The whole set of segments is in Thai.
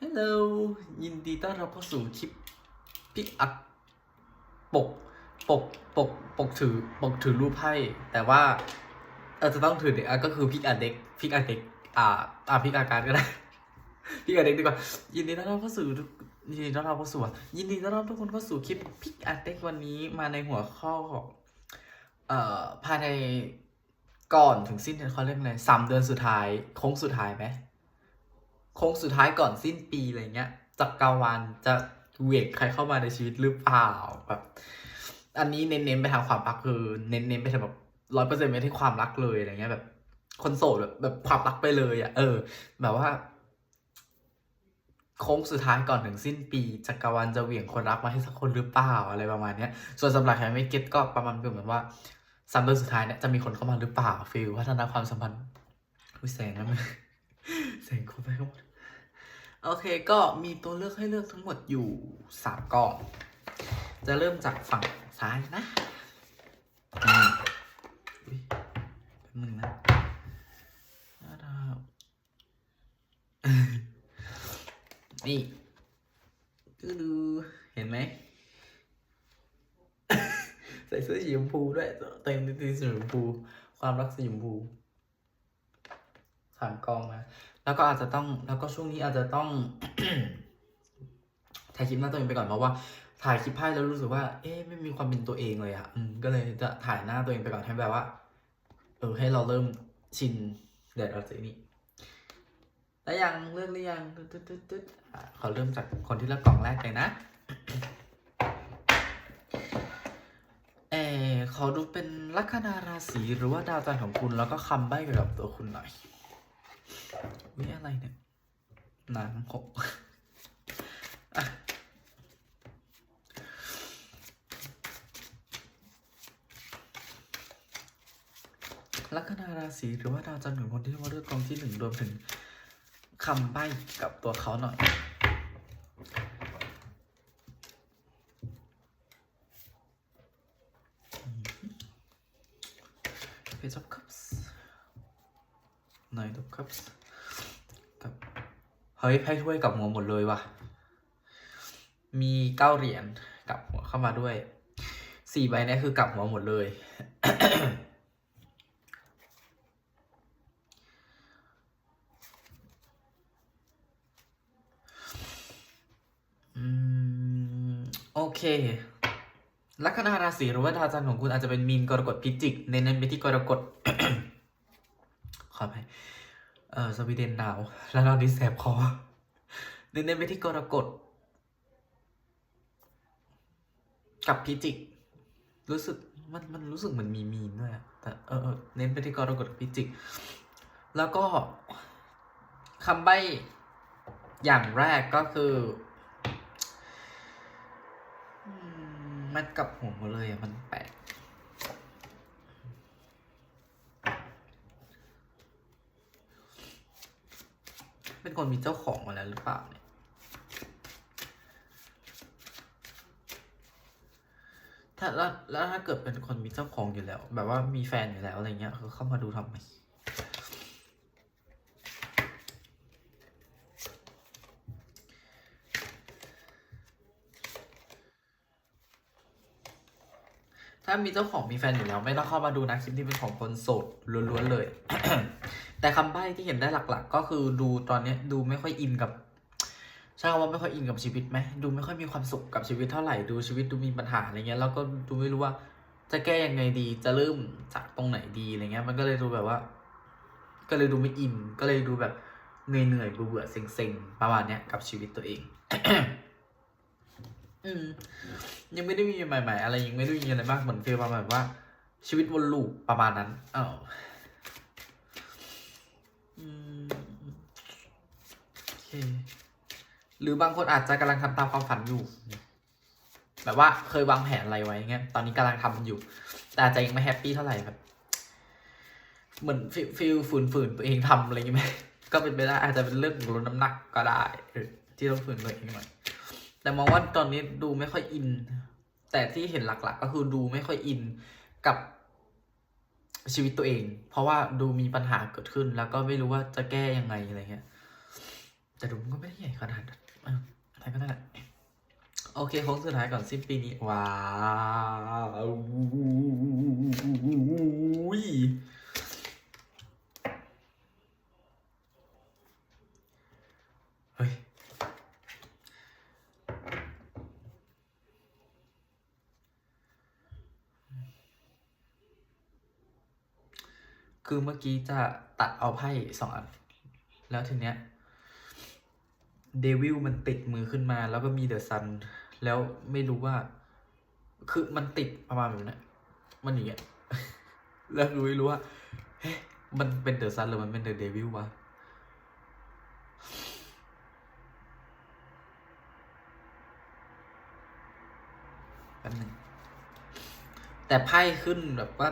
ฮัลโหลยินดีต้อนรับเข้าสู่คลิปพิกอัพปกปกปกปกถือปกถือรูปไพ่แต่ว่าเออจะต้องถือเด็กอะก็คือพิกอัดเด็กพิกอัดเด็กอ่าอ่าพิกอาการก็ได้พิกอัดเด็กดีกว่ายินดีต้อนรับเข้าสู่ยินดีต้อนรับเข้าสู่ยินดีต้อนรับทุกคนเข้าสู่คลิปพิกอัดเด็กวันนี้มาในหัวข้อของเอ่อภายในก่อนถึงสิ้นเดือนเขาเรียกอะไรสามเดือนสุดท้ายโค้งสุดท้ายไหม โค้งสุดท้ายก่อนสิ้นปีอะไรเงี้ยจักรวาลจะเวียงใครเข้ามาในชีวิตหรือเปล่าแบบอันนี้เน้นๆไปทางความรักคือเน้นๆไปทางแบบร้อยเปอร์เซ็นต์ไปที่ความรักเลยอะไรเงี้ยแบบ คนโสดแบบแบบความรักไปเลยอะ เออ แบบว่า โค้งสุดท้ายก่อนถึงสิ้นปีจักรวาลจะเหวี่ยงคนรักมาให้สักคนหรือเปล่าอะไรประมาณเนี้ย ส่วนสำหรับใครไม่เก็ตก็ประมาณเหมือนว่าสามเดือนสุดท้ายเนี่ยจะมีคนเข้ามาหรือเปล่าฟิลพัฒนาความสัมพันธ์อุ้ยแสงนะมันแสงเข้าไปเข้ามา โอเคก็มีตัวเลือกให้เลือกทั้งหมดอยู่สามกล่อง จะเริ่มจากฝั่งซ้ายนะอือไป๊บนึงนะน่ารักนี่ดูดูเห็นไหม ใส่เสื้อสีชมพูด้วยเต็มตีสีชมพู ความรักสีชมพูสามกองนะ แล้วก็อาจจะต้องแล้วก็ช่วงนี้อาจจะต้องถ่ายคลิปหน้าตัวเองไปก่อนเพราะว่าถ่ายคลิปไพ่แล้วรู้สึกว่า เอ๊ะไม่มีความเป็นตัวเองเลยอะอืมก็เลยจะถ่ายหน้าตัวเองไปก่อนให้แบบว่า เออให้เราเริ่มชินเดี๋ยวเราจะนี่แล้วยังเลือกหรือยังตึ๊ดตึ๊ดตึ๊ดตึ๊ดขอเริ่มจากคนที่เลือกกล่องแรกเลยนะเออขอดูเป็นลัคนาราศีหรือว่าดาวจันทร์ของคุณแล้วก็คำใบ้เกี่ยวกับตัวคุณหน่อย นี่อะไรเนี่ยหนังหกลัคนาราศีหรือว่าดาวจันทร์ของคนที่มาเลือกกองที่หนึ่งรวมถึงคำใบ้กับตัวเขาหน่อย Page of Cups Nine of Cups กับเฮ้ยไพ่ถ้วยกับหัวหมดเลยว่ะ มีเก้าเหรียญกับหัวเข้ามาด้วยสี่ใบนี้คือกับหัวหมดเลยอืมโอเค ลัคนาราศีหรือว่าดาวจันทร์ของคุณอาจจะเป็นมีนกรกฎพิจิก เน้นไปที่กรกฎ ขอไปเออสวีเดนหนาว แล้วเราดิแสบคอเน้นไปที่กรกฎกับพิจิก รู้สึกมันมันรู้สึกเหมือนมีมีนด้วยแต่เออเออเน้นไปที่กรกฎกับพิจิก แล้วก็คำใบ้อย่างแรกก็คือมันกลับหัวมาเลยอะมันแปลก เป็นคนมีเจ้าของมาแล้วหรือเปล่าเนี่ย ถ้าแล้วแล้วถ้าเกิดเป็นคนมีเจ้าของอยู่แล้ว แบบว่ามีแฟนอยู่แล้วอะไรเงี้ยคือเข้ามาดูทำไมถ้ามีเจ้าของมีแฟนอยู่แล้ว ไม่ต้องเข้ามาดูนะคลิปที่เป็นของคนโสดล้วนๆเลย แต่คำใบ้ที่เห็นได้หลัก ๆ ก็คือดูตอนเนี้ยดูไม่ค่อยอินกับใช่ว่าไม่ค่อยอินกับชีวิตไหมดูไม่ค่อยมีความสุขกับชีวิตเท่าไหร่ดูชีวิตดูมีปัญหาอะไรเงี้ยแล้วก็ดูไม่รู้ว่าจะแก้ยังไงดีจะเริ่มจากตรงไหนดีอะไรเงี้ย มันก็เลยดูแบบว่า ก็เลยดูไม่อิน ก็เลยดูแบบเหนื่อยเหนื่อยๆเบื่อๆเซ็งๆประมาณเนี้ยกับชีวิตตัวเองอืมยังไม่ได้มีใหม่ ๆ อะไรยังไม่ได้มีอะไรมากเหมือนฟีลประมาณแบบว่า ชีวิตวนลูปประมาณนั้นอ้าวอื หรือบางคนอาจจะกำลังทำตามความฝันอยู่ แบบว่าเคยวางแผนอะไรไว้เงี้ย ตอนนี้กำลังทำอยู่ แต่อาจจะยังไม่แฮปปี้เท่าไหร่แบบ เหมือนฟิลฟิลฝืนฝืนตัวเองทำอะไรอย่างเงี้ยไหมก็เป็นไปได้อาจจะเป็นเรื่องของลดน้ำหนักก็ได้เออที่ต้องฝืนตัวเองหน่อย แต่มองว่าตอนนี้ดูไม่ค่อยอิน แต่ที่เห็นหลัก ๆ ก็คือดูไม่ค่อยอินกับชีวิตตัวเอง เพราะว่าดูมีปัญหาเกิดขึ้น แล้วก็ไม่รู้ว่าจะแก้ยังไงอะไรเงี้ย แต่ดูมันก็ไม่ได้ใหญ่ขนาดนั้นเคโค้งสุดท้ายก่อนสิ้นปีนี้ ว้าวเฮ้ย คือเมื่อกี้จะตัดเอาไพ่สองอัน แล้วทีเนี้ย เดวิลมันติดมือขึ้นมา แล้วก็มีเดอะซัน แล้วไม่รู้ว่า คือมันติดประมาณแบบนี้มันอย่างเงี้ยแล้วคือไม่รู้ว่าเฮ้มันเป็นเดอะซันหรือมันเป็นเดอะเดวิลวะแป๊บหนึงแต่ไพ่ขึ้นแบบว่า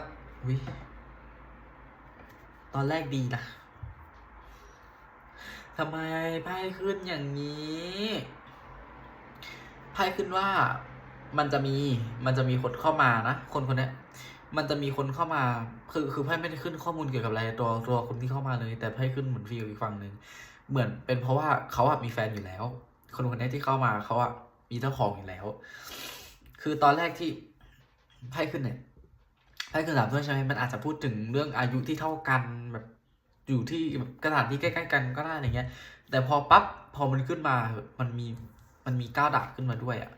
วิตอนแรกดีนะ ทำไมไพ่ขึ้นอย่างนี้ไพ่ขึ้นว่ามันจะมีมันจะมีคนเข้ามานะ คนคนนี้มันจะมีคนเข้ามา คือคือไพ่ไม่ได้ขึ้นข้อมูลเกี่ยวกับอะไรตัวตัวคนที่เข้ามาเลย แต่ไพ่ขึ้นเหมือนฟีลอีกฝั่งหนึ่งเหมือนเป็นเพราะว่าเขาอะมีแฟนอยู่แล้ว คนคนนี้ที่เข้ามาเขาอะมีเจ้าของอยู่แล้ว คือตอนแรกที่ไพ่ขึ้นเนี่ยไพ่ขึ้นสามถ้วยใช่ไหมมันอาจจะพูดถึงเรื่องอายุที่เท่ากันแบบ อยู่ที่แบบสถานที่ใกล้ๆกันก็ได้อะไรเงี้ย แต่พอปั๊บพอมันขึ้นมา มันมีมันมีก้าวดาบขึ้นมาด้วยอะ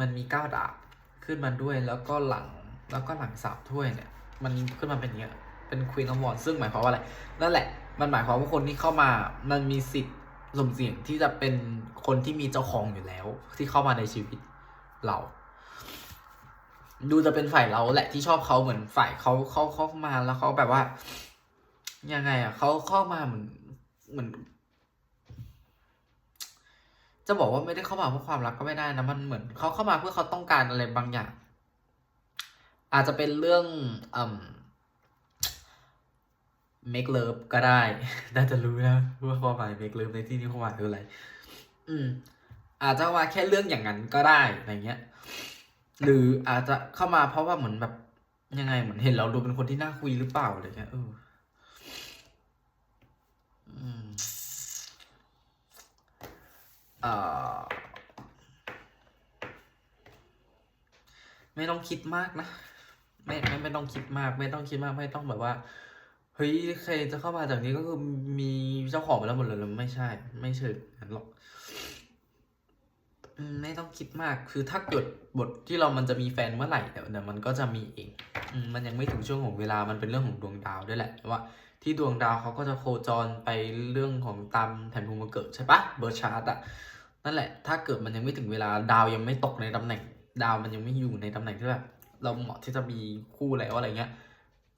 มันมีก้าวดาบขึ้นมาด้วยแล้วก็หลังแล้วก็หลังสามถ้วยเนี่ย มันขึ้นมาเป็นเงี้ยเป็นควีนอ f วอร์ซึ่งหมายความว่าอะไร นั่นแหละ มันหมายความว่าคนที่เข้ามา มันมีสิทธิ์สมเสียงที่จะเป็นคนที่มีเจ้าของอยู่แล้ว ที่เข้ามาในชีวิตเรา ดูจะเป็นฝ่ายเราแหละที่ชอบเขาเหมือนฝ่ายเขาเขาเข้ามาแล้วเขาแบบว่า ยังไงอะเขาเข้ามาเหมือนเหมือน จะบอกว่าไม่ได้เข้ามาเพื่อความรักก็ไม่ได้นะมันเหมือนเขาเข้ามาเพื่อเขาต้องการอะไรบางอย่าง อาจจะเป็นเรื่องอืม make love ก็ได้ น่าจะรู้นะว่าความหมาย make love ในที่นี้ความหมายคืออะไร อืม อาจจะว่าแค่เรื่องอย่างนั้นก็ได้อะไรเงี้ย หรืออาจจะเข้ามาเพราะว่าเหมือนแบบยังไงเหมือนเห็นเราดูเป็นคนที่น่าคุยหรือเปล่าอะไรเงี้ยเออ ไม่ต้องคิดมากนะ ไม่ไม่ไม่ต้องคิดมาก ไม่ต้องคิดมาก ไม่ต้องแบบว่า เฮ้ยใครจะเข้ามาจากนี้ก็คือมีเจ้าของไปแล้วหมดเลยหรือไม่ใช่ ไม่เชิงนั้นหรอกไม่ต้องคิดมาก คือถ้าเกิดบทที่เรามันจะมีแฟนเมื่อไหร่เดี๋ยวมันก็จะมีเอง มันยังไม่ถึงช่วงของเวลา มันเป็นเรื่องของดวงดาวด้วยแหละว่า ที่ดวงดาวเขาก็จะโคจรไปเรื่องของตามแผนภูมิเกิดใช่ปะเบอร์ชาร์ตอะนั่นแหละ ถ้าเกิดมันยังไม่ถึงเวลาดาวยังไม่ตกในตำแหน่ง ดาวมันยังไม่อยู่ในตำแหน่งที่แบบเราเหมาะที่จะมีคู่แล้วอะไรเงี้ย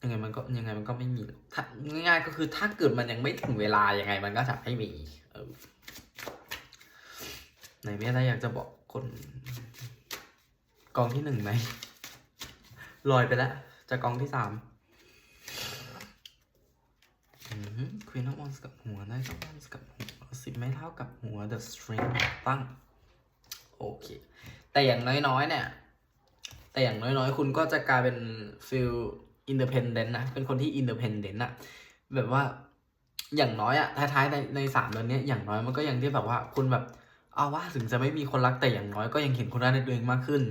ยังไงมันก็ยังไงมันก็ไม่มีถ้าง่ายๆก็คือถ้าเกิดมันยังไม่ถึงเวลายังไงมันก็จะไม่มีเออไหนมีอะไรอยากจะบอกคนกองที่หนึ่งไหมลอยไปแล้วจะกองที่สาม ควีนอ f วอนส์กับหัว ได้กับวอนส์กับหัวสิบไม่เท่ากับหัว the string ตั้ง โอเค แต่อย่างน้อยๆ เนี่ย แต่อย่างน้อยๆ คุณก็จะกลายเป็นฟิลอินเด p เพนเดนนะ เป็นคนที่อินเด p เพนเดนอะแบบว่าอย่างน้อยอะท้ายๆในในสามเดือนนี้อย่างน้อยมันก็ยังที่แบบว่าคุณแบบเอาว่าถึงจะไม่มีคนรักแต่อย่างน้อยก็ยังเห็นคุณค่าในตัวเองมากขึ้น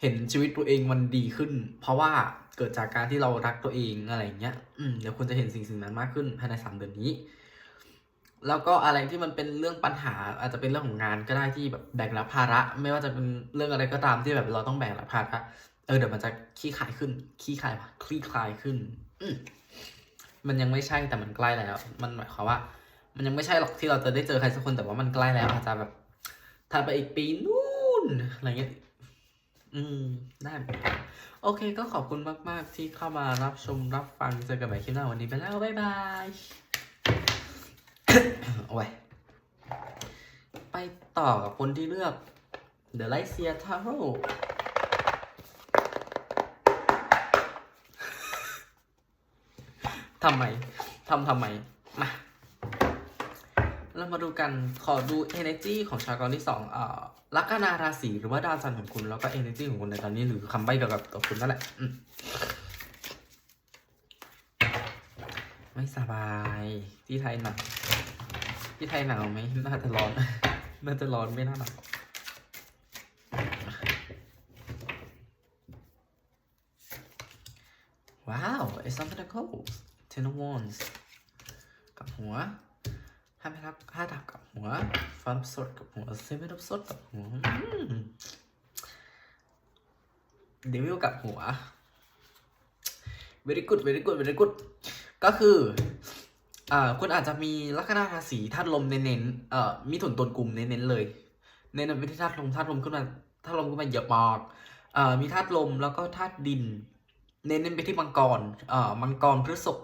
เห็นชีวิตตัวเองมันดีขึ้น เพราะว่าเกิดจากการที่เรารักตัวเองอะไรอย่างเงี้ยอืมเดี๋ยวคุณจะเห็นสิ่งสิ่งนั้นมากขึ้นภายในสามเดือนนี้ แล้วก็อะไรที่มันเป็นเรื่องปัญหาอาจจะเป็นเรื่องของงานก็ได้ที่แบบแบกรับภาระ ไม่ว่าจะเป็นเรื่องอะไรก็ตามที่แบบเราต้องแบกรับภาระเออเดี๋ยวมันจะขี้คลายขึ้นขี้คลายคลี่คลายขึ้น อืมมันยังไม่ใช่แต่มันใกล้แล้ว มันหมายความว่า มันยังไม่ใช่หรอกที่เราจะได้เจอใครสักคนแต่ว่ามันใกล้แล้วอาจจะแบบถัดไปอีกปีนู่นอะไรเงี้ย อืม ได้เหมือนกันโอเคก็ขอบคุณมาก ๆ ที่เข้ามารับชมรับฟังเจอกันใหม่คลิปหน้าวันนี้ไปแล้ว บ๊ายบายโอ้ยไปต่อกับคนที่เลือก The Light Seer Tarot ทำไม ทำทำไม มา มาดูกันขอดู energy ของชาวกรที่สองอ่าลัคนาราศีหรือว่าดาวจันทร์ของคุณแล้วก็ energy ของคุณในตอนนี้หรือคำใบ้เกี่ยวกับตัวคุณนั่นแหละไม่สบายที่ไทยหนักที่ไทยหนาวไหมน่าจะร้อน น่าจะร้อนไม่น่าหนาวว้าว it's not that cold ten of wands กับหัวาไม่รับห้าดาบกับหัวฟ้ารับสดกับหัวเซเว่นรับสดกับหัวเดวิลกับหัว very good very good very good ก็คืออ่าคุณอาจจะมีลัคนาราศีธาตุลมเน้นๆเอ่อมีถุนตนกลุ่มเน้นๆเลย เน้นไปที่ธาตุลมธาตุลมขึ้นมาธาตุลมขึ้นมาเยอะมากเอ่อมีธาตุลมแล้วก็ธาตุดิน เน้นๆไปที่มังกรเอ่อมังกรพฤษภ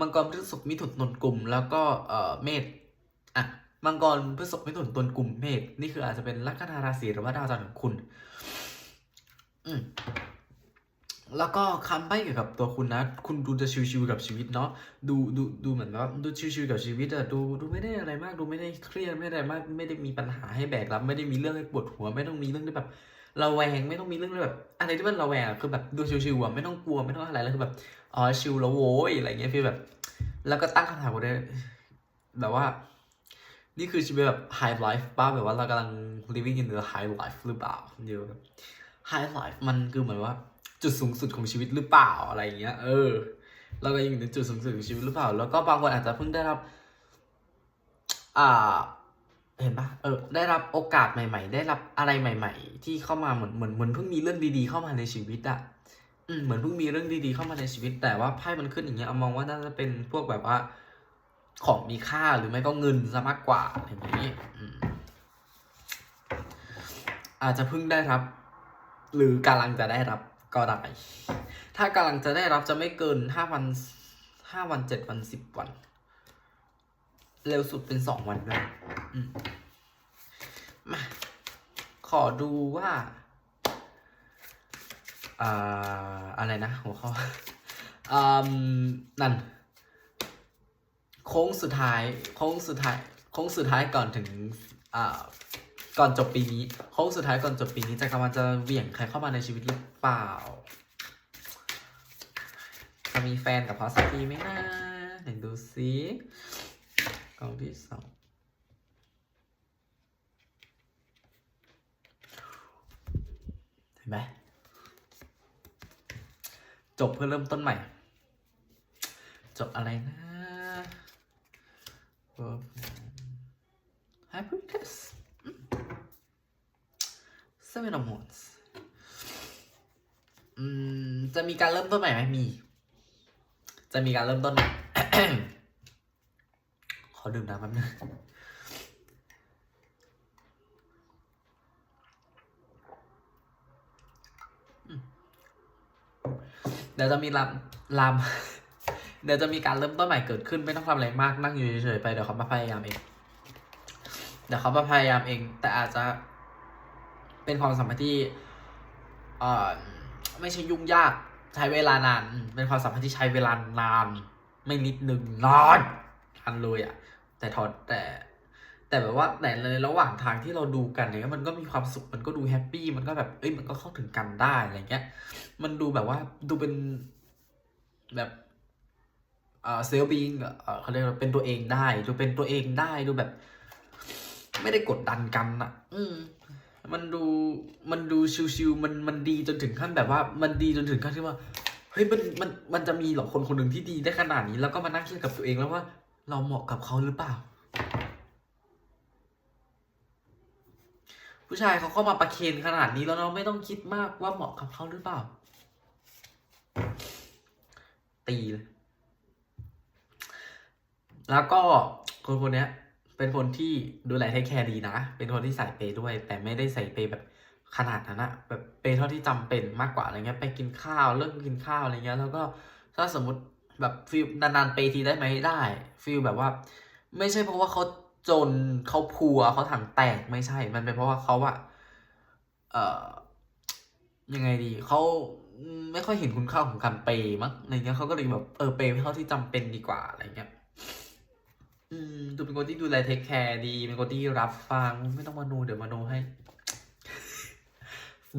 มังกรพฤษภมีถุนตนกลุ่ม แล้วก็เอ่อเมษ มังกรพฤษภมีถุนตนกลุ่มเมษนี่คืออาจจะเป็นลัคนาราศีหรือว่าดาวจันทร์ของคุณ อืมแล้วก็คำใบ้เกี่ยวกับตัวคุณนะ คุณดูจะชิวๆกับชีวิตเนาะดูดูดูเหมือนว่าดูชิวๆกับชีวิตอะดูดูไม่ได้อะไรมาก ดูไม่ได้เครียดไม่ได้มาก ไม่ได้มีปัญหาให้แบกรับ ไม่ได้มีเรื่องให้ปวดหัว ไม่ต้องมีเรื่องที่แบบระแวงไม่ต้องมีเรื่องแบบ อะไรที่มันระแวงคือแบบดูชิวๆอะไม่ต้องกลัวไม่ต้องอะไรแล้วคือแบบอ๋อชิวแล้วโว้ยอะไรเงี้ยฟีลแบบ แล้วก็ตั้งคำถามว่าได้แบบว่า นี่คือชีวิตแบบ high life ป้าแบบว่าเรากำลัง living in the high life หรือเปล่าเดี๋ยว high life มันคือเหมือนว่าจุดสูงสุดของชีวิตหรือเปล่าอะไรอย่างเงี้ย เออ เราก็อยู่ในจุดสูงสุดของชีวิตหรือเปล่า แล้วก็บางคนอาจจะเพิ่งได้รับ อ่า เห็นปะเออ ได้รับโอกาสใหม่ ๆ ได้รับอะไรใหม่ ๆ ที่เข้ามาเหมือนเหมือนเหมือนเพิ่งมีเรื่องดีๆเข้ามาในชีวิตอะอืมเหมือนเพิ่งมีเรื่องดีๆเข้ามาในชีวิต แต่ว่าไพ่มันขึ้นอย่างเงี้ยเอามองว่าน่าจะเป็นพวกแบบว่า ของมีค่าหรือไม่ก็เงินซะมากกว่าอะไรแบบนี้อาจจะเพิ่งได้รับ หรือกำลังจะได้รับก็ได้ ถ้ากำลังจะได้รับจะไม่เกินห้าวันห้าวันเจ็ดวันสิบวัน เร็วสุดเป็นสองวันด้วยมมาขอดูว่าอ่าอะไรนะ หัวข้ออืมนั่น โค้งสุดท้ายโค้งสุดท้ายโค้งสุดท้ายก่อนถึงอ่าก่อนจบปีนี้โค้งสุดท้ายก่อนจบปีนี้จะกำลังจะเหวี่ยงใครเข้ามาในชีวิตหรือเปล่า จะมีแฟนกับเขาสักทีไหมนะไหนดูซิก่องที่สองเห็นไหมจบเพื่อเริ่มต้นใหม่ จบอะไรนะ Hybridus Seven of Wands อืมจะมีการเริ่มต้นใหม่ไหมมี จะมีการเริ่มต้นใหม่ขอดื่มน้ำแป๊บนึงเดี๋ยวจะมีลามลาม เดี๋ยวจะมีการเริ่มต้นใหม่เกิดขึ้นไม่ต้องทำอะไรมากนั่งอยู่เฉยๆไปเดี๋ยวเขามาพยายามเอง เดี๋ยวเขามาพยายามเอง แต่อาจจะเป็นความสัมพันธ์ที่เอ่อไม่ใช่ยุ่งยากใช้เวลานาน เป็นความสัมพันธ์ที่ใช้เวลานาน ไม่นิดนึงนานทันเลยอะ่ะแต่ทอดแต่แต่แบบว่าแต่ในระหว่างทางที่เราดูกันเนี่ยมันก็มีความสุขมันก็ดูแฮปปี้มันก็แบบเอ้ยมันก็เข้าถึงกันได้อะไรเงี้ย มันดูแบบว่าดูเป็นแบบ เอ่อเซลบิงเอ่อเขาเรียกว่าเป็นตัวเองได้ ดูเป็นตัวเองได้ดูแบบ ไม่ได้กดดันกันอะ อืมมันดูมันดูชิวๆมันมันดีจนถึงขั้นแบบว่า มันดีจนถึงขั้นที่ว่าเฮ้ยมันมันมันจะมีเหรอคนคนหนึ่งที่ดีได้ขนาดนี้ แล้วก็มานั่งคิดกับตัวเองแล้วว่า เราเหมาะกับเขาหรือเปล่า ผู้ชายเขาเข้ามาประเคนขนาดนี้แล้วเราไม่ต้องคิดมากว่าเหมาะกับเขาหรือเปล่า ตีเลย แล้วก็คนคนนี้เป็นคนที่ดูแลเทคแคร์ดีนะ เป็นคนที่ใส่เปย์ด้วย แต่ไม่ได้ใส่เปย์แบบขนาดนั้นอะแบบเปย์เท่าที่จำเป็นมากกว่าอะไรเงี้ย ไปกินข้าวเลิกกินข้าวอะไรเงี้ย แล้วก็ถ้าสมมติแบบฟิลนานๆเปย์ทีได้ไหมได้ฟิลแบบว่า ไม่ใช่เพราะว่าเขาจนเขาพัวเขาถังแตกไม่ใช่ มันเป็นเพราะว่าเขาอะเอ่อยังไงดีเขาไม่ค่อยเห็นคุณค่าของการเปย์มั้งอะไรเงี้ยเขาก็เลยแบบเออเปย์เท่าที่จำเป็นดีกว่าอะไรเงี้ย ดูเป็นคนที่ดูแลเทคแคร์ดี เป็นคนที่รับฟัง ไม่ต้องมาโนเดี๋ยวมาโนให้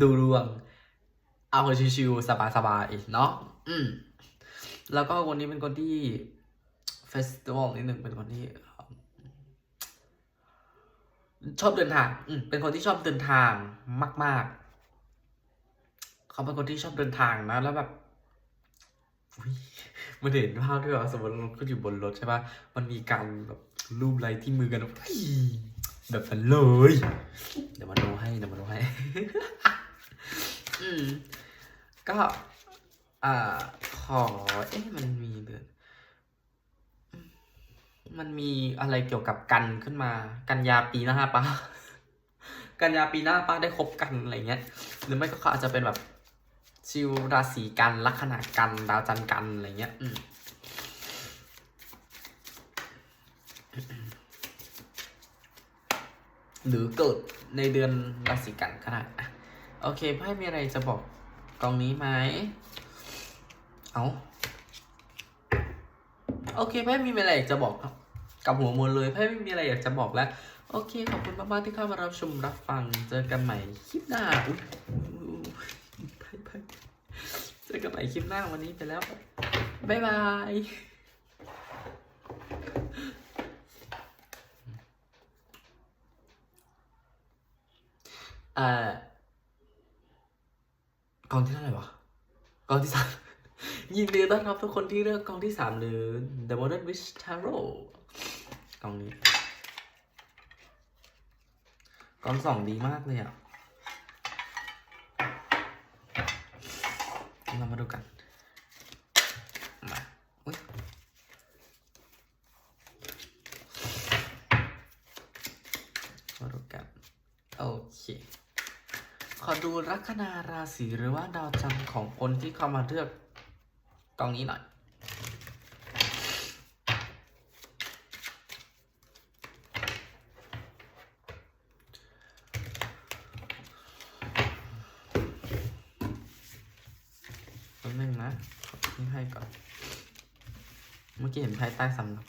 ดูดวง เอาชิวๆสบายๆเนาะอืมแล้วก็วันนี้เป็นคนที่เฟสติวัลนิดหนึ่งเป็นคนที่ชอบเดินทางอืมเป็นคนที่ชอบเดินทางมาก ๆ เขาเป็นคนที่ชอบเดินทางนะ แล้วแบบ มันเห็นภาพด้วยว่าสมมติเราก็อยู่บนรถใช่ปะมันมีการแบบรูปไรที่มือกันแบบแบบนั้นเลย เดี๋ยวมาดูให้เดี๋ยวมาดูให้อืมก็อ่าขอเอ๊ะมันมีเดือนมมันมีอะไรเกี่ยวกับกันขึ้นมา กันยาปีหน้าปะกันยาปีหน้าป้าได้คบกันอะไรเงี้ย หรือไม่ก็เขาอาจจะเป็นแบบ ชิวราศีกันลัคนากัน ดาวจันทร์กัน อะไรเงี้ยอืมหรือเกิดในเดือนราศีกันก็ได้อะโอเคไพ่มีอะไรจะบอกกองนี้ไหมเอาโอเคไพ่มีอะไรอยากจะบอกกับหัวมวลเลยไพ่ไม่มีอะไรอยากจะบอกแล้ว โอเค ขอบคุณมากๆที่เข้ามารับชมรับฟัง เจอกันใหม่คลิปหน้าอุ๊ยอุ๊ยไพ่ไพ่ เจอกันใหม่คลิปหน้าวันนี้ไปแล้ว บ๊ายบายเอ่อกองที่เท่าไหร่วะกองที่สามยินดีต้อนรับทุกคนที่เลือกกองที่สามหรือ The Modern Witch Tarot กองนี้กองสองดีมากเลยอะ เรามาดูกัน มาอุ้ยมาดูกัน โอเค ขอดูลัคนาราศีหรือว่าดาวจันทร์ของคนที่เข้ามาเลือกกองนี้หน่อย แป๊บนึงนะขอที่ให้ก่อน เมื่อกี้เห็นไพ่ใต้สำรับ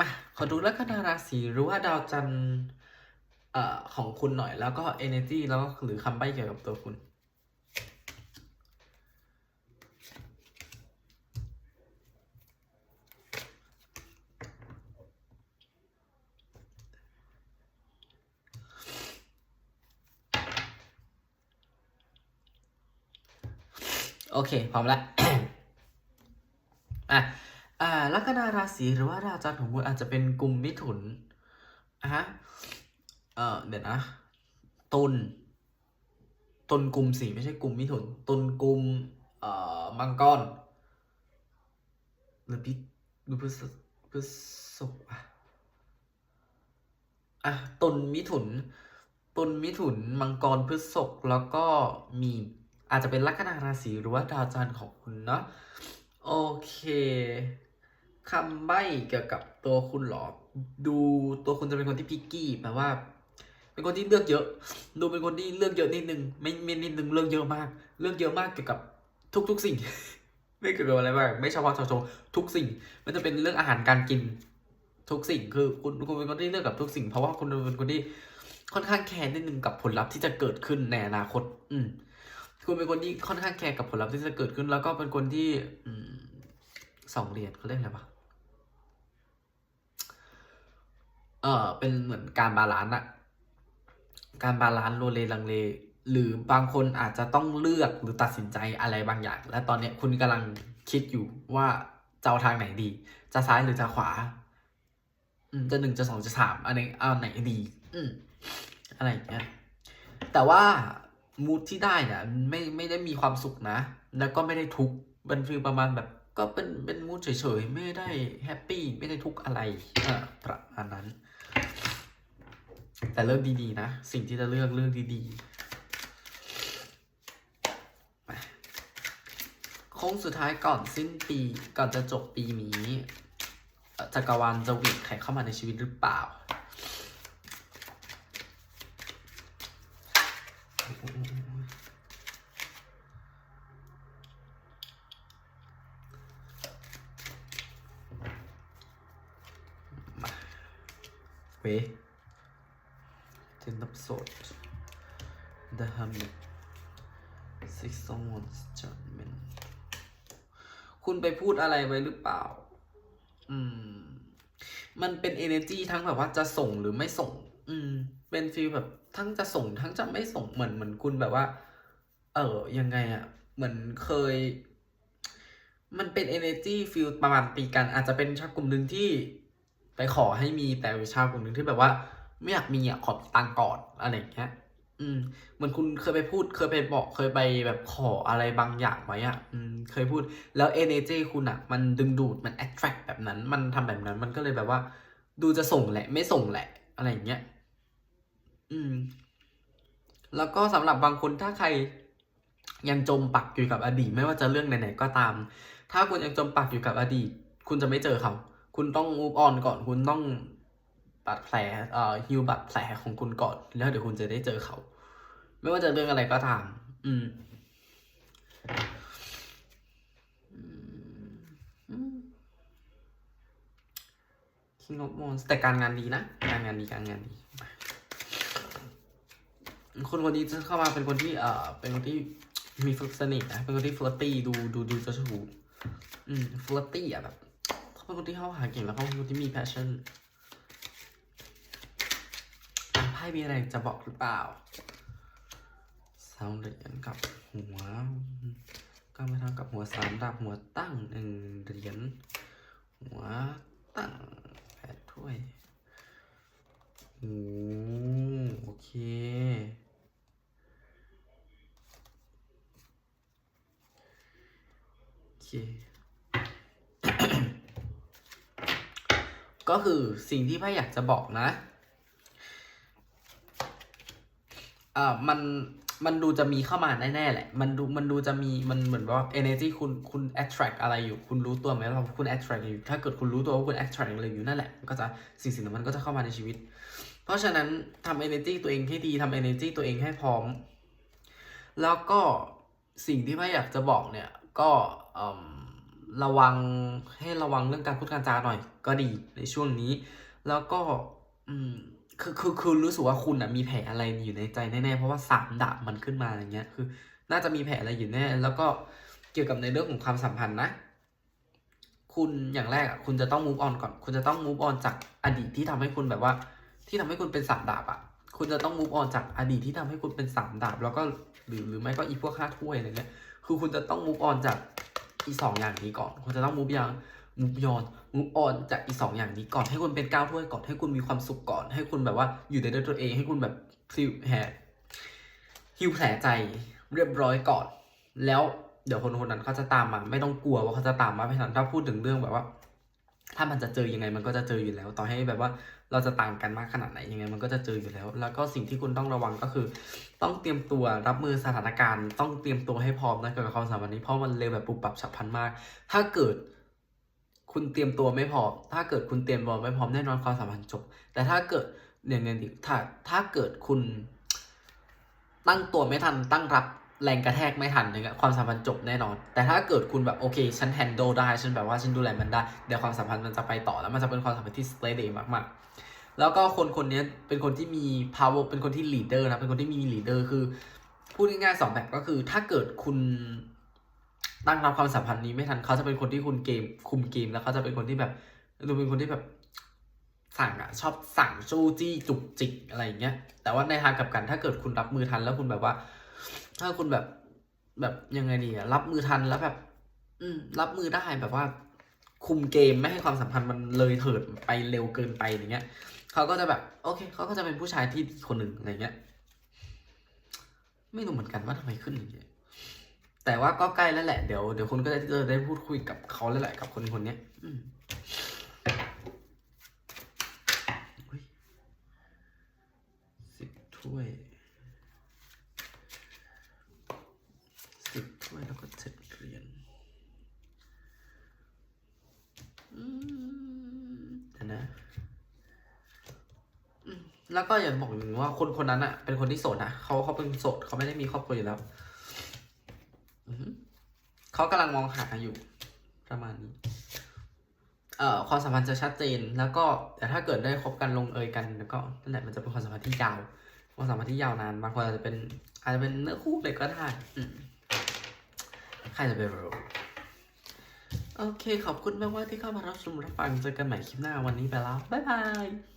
มา ขอดูลัคนาราศีหรือว่าดาวจันทร์ของคุณหน่อยแล้วก็ energy แล้วก็หรือคำใบ้เกี่ยวกับตัวคุณโอเค พร้อมแล้ว อะ อ่า ลัคนา ราศีหรือว่าดาวจันทร์ของคุณอาจจะเป็นกลุ่มมิถุนอะฮะเอ่อเดี๋ยวนะตุลตุลกลุ่มสี่ไม่ใช่กลุ่มมิถุนตุลกลุ่มเอ่อมังกรหรือพิหรือพฤษพฤษภอะอะตุลมิถุนตุลมิถุนมังกรพฤษภแล้วก็มีอาจจะเป็นลัคนาราศีหรือว่าดาวจันทร์ของคุณเนาะโอเค คำใบ้เกี่ยวกับตัวคุณหรอ ดูตัวคุณจะเป็นคนที่พิกกี้แปลว่า เป็นคนที่เลือกเยอะ ดูเป็นคนที่เลือกเยอะนิดนึง ไม่ไม่นิดนึงเลือกเยอะมาก เลือกเยอะมากเกี่ยวกับทุก ๆ สิ่ง ไม่เกี่ยวกับอะไรบ้างไม่เฉพาะชาวชว์ทุกสิ่ง มันจะเป็นเรื่องอาหารการกิน ทุกสิ่งคือคุณคุณเป็นคนที่เลือกกับทุกสิ่ง เพราะว่าคุณเป็นคนที่ค่อนข้างแคร์นิดนึงกับผลลัพธ์ที่จะเกิดขึ้นในอนาคต อืมคุณเป็นคนที่ค่อนข้างแคร์กับผลลัพธ์ที่จะเกิดขึ้น แล้วก็เป็นคนที่อืสองเหรียญเขาเรียกอะไรวะ เออเป็นเหมือนการบาลานซ์อะการบาลานซ์โลเลลังเล หรือบางคนอาจจะต้องเลือกหรือตัดสินใจอะไรบางอย่าง และตอนเนี้ยคุณกำลังคิดอยู่ว่าจะเอาทางไหนดี จะซ้ายหรือจะขวาอืมจะหนึ่งจะสองจะสามอันไหนเอาไหนดีอืมอะไรอย่างเงี้ยแต่ว่ามูดที่ได้เนี่ยไม่ไม่ได้มีความสุขนะ แล้วก็ไม่ได้ทุกข์มันฟีลประมาณแบบก็เป็นเป็นมูดเฉยๆ ไม่ได้แฮปปี้ ไม่ได้ทุกข์อะไรอ่าประมาณนั้น แต่เลือกดีๆนะ สิ่งที่จะเลือกเลือกดีๆโค้งสุดท้ายก่อนสิ้นปีก่อนจะจบปีนี้จักรวาลจะหวี่งใครเข้ามาในชีวิตหรือเปล่ามาเว้ พูดอะไรไว้หรือเปล่า อืม มันเป็น energy ทั้งแบบว่าจะส่งหรือไม่ส่ง อืม เป็นฟีลแบบทั้งจะส่ง ทั้งจะไม่ส่งเหมือนเหมือนคุณแบบว่า เออยังไงอะเหมือนเคย มันเป็น energy ฟีลประมาณตีกัน อาจจะเป็นชาวกลุ่มหนึ่งที่ไปขอให้มีแต่ชาวกลุ่มหนึ่งที่แบบว่า ไม่อยากมีอะขอตังก่อนอะไรอย่างเงี้ย อืมเหมือนคุณเคยไปพูด เคยไปบอกเคยไปแบบขออะไรบางอย่างไว้อะอืมเคยพูดแล้ว energy คุณอะ มันดึงดูดมัน attract แบบนั้น มันทำแบบนั้น มันก็เลยแบบว่า ดูจะส่งแหละ ไม่ส่งแหละ อะไรอย่างเงี้ยอืม แล้วก็สำหรับบางคนถ้าใคร ยังจมปักอยู่กับอดีต ไม่ว่าจะเรื่องไหนๆก็ตาม ถ้าคุณยังจมปักอยู่กับอดีต คุณจะไม่เจอเขา คุณต้อง move on ก่อน คุณต้อง บาดแผลเอ่อฮิวบาดแผลของคุณก่อน แล้วเดี๋ยวคุณจะได้เจอเขา ไม่ว่าจะเรื่องอะไรก็ตาม อืมอืม King of Wands แต่การงานดีนะ การงานดีการงานดี คนคนนี้จะเข้ามาเป็นคนที่ เอ่อ เป็นคนที่มีฟลุสนิทนะ เป็นคนที่ฟล t ตี้ดูดูดูเจ้าชู้อืมฟล t ตี้อะแบบเขาเป็นคนที่เข้าหาเก่งแล้วเขาเป็นคนที่มี passion อะ ไพ่มีอะไรจะบอกหรือเปล่าสามเหรียญกับหัวก็ไม่เท่ากับหัวสามดาบหัวตั้งหนึ่งเหรียญหัวตั้งแปดถ้วยโอ้โอเคโอเคก็คือสิ่งที่พ่ออยากจะบอกนะ เอ่ามันมันดูจะมีเข้ามาแน่ๆแหละ มันดูมันดูจะมีมันเหมือนว่า energy คุณคุณ attract อะไรอยู่ คุณรู้ตัวไหมว่าคุณ attract อยู่ ถ้าเกิดคุณรู้ตัวว่าคุณ attract อะไรอยู่นั่นแหละ ก็จะสิ่งสิ่งนั้นมันก็จะเข้ามาในชีวิต เพราะฉะนั้นทำ energy ตัวเองให้ดีทำ energy ตัวเองให้พร้อม แล้วก็สิ่งที่พ่อยากจะบอกเนี่ย ก็ระวังให้ระวังเรื่องการพูดการจาหน่อย ก็ดีในช่วงนี้ แล้วก็อืม คือคือคือรู้สึกว่าคุณอะมีแผลอะไรอยู่ในใจแน่ๆเพราะว่าสามดาบมันขึ้นมาอย่างเงี้ย คือ น่าจะมีแผลอะไรอยู่แน่ แล้วก็เกี่ยวกับในเรื่องของความสัมพันธ์นะ คุณอย่างแรกอะคุณจะต้อง move on ก่อน คุณจะต้อง move on จากอดีตที่ทำให้คุณแบบว่า ที่ทำให้คุณเป็นสามดาบอะ คุณจะต้อง move on จากอดีตที่ทำให้คุณเป็นสามดาบ แล้วก็หรือหรือไม่ก็อีพวกห้าถ้วยอะไรเงี้ย คือคุณจะต้อง move on จากอีสองอย่างนี้ก่อน คุณจะต้อง move ยัง move on move on จากอีสองอย่างนี้ก่อนให้คุณเป็นก้าวถ้วยก่อนให้คุณมีความสุขก่อน ให้คุณแบบว่าอยู่ในด้วยตัวเอง ให้คุณแบบฟิลแฮฮิวแผลใจเรียบร้อยก่อน แล้วเดี๋ยวคนคนนั้นเขาจะตามมา ไม่ต้องกลัวว่าเขาจะตามมาไม่ทันถ้าพูดถึงเรื่องแบบว่า ถ้ามันจะเจอยังไงมันก็จะเจออยู่แล้ว ต่อให้แบบว่าเราจะต่างกันมากขนาดไหนยังไงมันก็จะเจออยู่แล้ว แล้วก็สิ่งที่คุณต้องระวังก็คือ ต้องเตรียมตัวรับมือสถานการณ์ ต้องเตรียมตัวให้พร้อมนะเกี่ยวกับความสัมพันธ์นี้เพราะมันเร็วแบบปุบปับฉับพลันมาก ถ้าเกิด คุณเตรียมตัวไม่พร้อม ถ้าเกิดคุณเตรียมตัวไม่พร้อมแน่นอนความสัมพันธ์จบ แต่ถ้าเกิดอย่างเงี้ยดิถ้าถ้าเกิดคุณ ตั้งตัวไม่ทัน ตั้งรับแรงกระแทกไม่ทันเงี้ยความสัมพันธ์จบแน่นอน แต่ถ้าเกิดคุณแบบโอเค ฉันแฮนด์ลได้ ฉันแบบว่าฉันดูแลมันได้ เดี๋ยวความสัมพันธ์มันจะไปต่อแล้วมันจะเป็นความสัมพันธ์ที่ steady มากๆ แล้วก็คนคนนี้เป็นคนที่มี power เป็นคนที่ leader นะ เป็นคนที่มี leader คือ พูดง่ายๆสองแบบก็คือ ถ้าเกิดคุณ ตั้งรับความสัมพันธ์นี้ไม่ทันเขาจะเป็นคนที่คุณเกมคุมเกมแล้วเขาจะเป็นคนที่แบบดูเป็นคนที่แบบสั่งอะชอบสั่งจู้จี้จุกจิกอะไรอย่างเงี้ยแต่ว่าในทางกลับกันถ้าเกิดคุณรับมือทันแล้วคุณแบบว่า ถ้าคุณแบบแบบยังไงดีอะรับมือทันแล้วแบบ อืม รับมือได้แบบว่า คุมเกมไม่ให้ความสัมพันธ์มันเลยเถิดไปเร็วเกินไปอย่างเงี้ยเขาก็จะแบบ โอเคเขาก็จะเป็นผู้ชายที่ดีคนหนึ่งอะไรเงี้ย ไม่รู้เหมือนกันว่าทำไมขึ้นอย่างเงี้ย แต่ว่าก็ใกล้แล้วแหละ เดี๋ยวเดี๋ยวคุณก็จะได้พูดคุยกับเขาแล้วแหละกับคนคนเนี้ยอืมอุ๊ยสิบถ้วยสิบถ้วยแล้วก็เจ็ดเหรียญอืมเดี๋ยวนะอืมแล้วก็อย่าบอกอย่างหนึ่งว่าคนคนนั้นอะเป็นคนที่โสดนะเขาเขาเป็นโสดเขาไม่ได้มีครอบครัวอยู่แล้วอือหือ เขากำลังมองหาอยู่ประมาณนี้ เอ่อความสัมพันธ์จะชัดเจน แล้วก็แต่ถ้าเกิดได้คบกันลงเอยกัน แล้วก็นั่นแหละมันจะเป็นความสัมพันธ์ที่ยาวความสัมพันธ์ที่ยาวนานบางคนอาจจะเป็นอาจจะเป็นเนื้อคู่เลยก็ได้ใครจะไปรู้โอเค ขอบคุณมากๆที่เข้ามารับชมรับฟังเจอกันใหม่คลิปหน้าวันนี้ไปแล้ว บ๊ายบาย